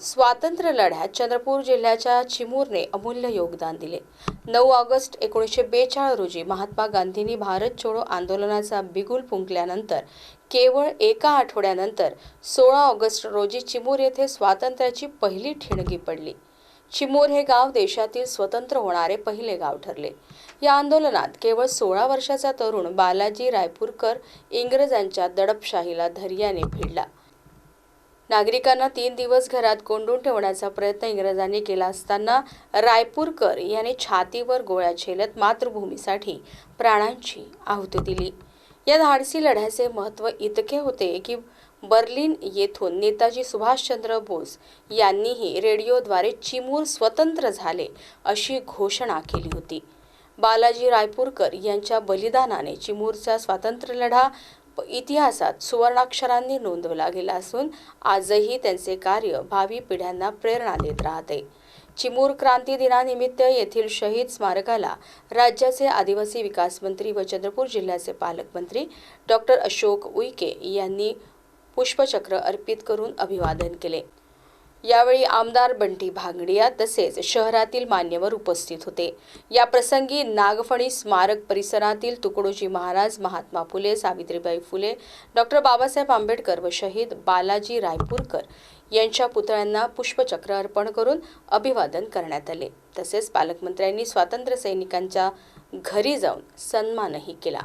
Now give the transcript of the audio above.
स्वातंत्र्य लढ्यात चंद्रपूर जिल्ह्याच्या चिमूरने अमूल्य योगदान दिले. नऊ ऑगस्ट एकोणीसशे बेचाळीस रोजी महात्मा गांधींनी भारत छोडो आंदोलनाचा बिगुल फुंकल्यानंतर केवळ एका आठवड्यानंतर सोळा ऑगस्ट रोजी चिमूर येथे स्वातंत्र्याची पहिली ठिणगी पडली. चिमूर हे गाव देशातील स्वतंत्र होणारे पहिले गाव ठरले. या आंदोलनात केवळ सोळा वर्षाचा तरुण बालाजी रायपूरकर इंग्रजांच्या दडपशाहीला धैर्याने भिडला. नागरिकांना तीन दिवस घरात कोंडून ठेवण्याचा प्रयत्न इंग्रजांनी केला असताना रायपूरकर याने छातीवर गोळ्या झेलत मातृभूमीसाठी प्राणांची आहुती दिली. या धाडसी लढ्याचे महत्त्व इतके होते की बर्लिन येथून नेताजी सुभाषचंद्र बोस यांनीही रेडिओद्वारे चिमूर स्वतंत्र झाले अशी घोषणा केली होती. बालाजी रायपूरकर यांच्या बलिदानाने चिमूरचा स्वातंत्र्यलढा इतिहासात सुवर्णाक्षरांनी नोंदवला गेला असून आजही त्यांचे कार्य भावी पिढ्यांना प्रेरणा देत राहते. चिमूर क्रांती दिनानिमित्त येथील शहीद स्मारकाला राज्याचे आदिवासी विकास मंत्री व चंद्रपूर जिल्ह्याचे पालकमंत्री डॉक्टर अशोक उईके यांनी पुष्पचक्र अर्पित करून अभिवादन केले. यावेळी आमदार बंटी भांगडिया तसेच शहरातील मान्यवर उपस्थित होते. या प्रसंगी नागफणी स्मारक परिसरातील तुकडोजी महाराज महात्मा फुले सावित्रीबाई फुले डॉक्टर बाबासाहेब आंबेडकर व शहीद बालाजी रायपूरकर यांच्या पुतळ्यांना पुष्पचक्र अर्पण करून अभिवादन करण्यात आले. तसेच पालकमंत्र्यांनी स्वातंत्र्य सैनिकांच्या घरी जाऊन सन्मानही केला.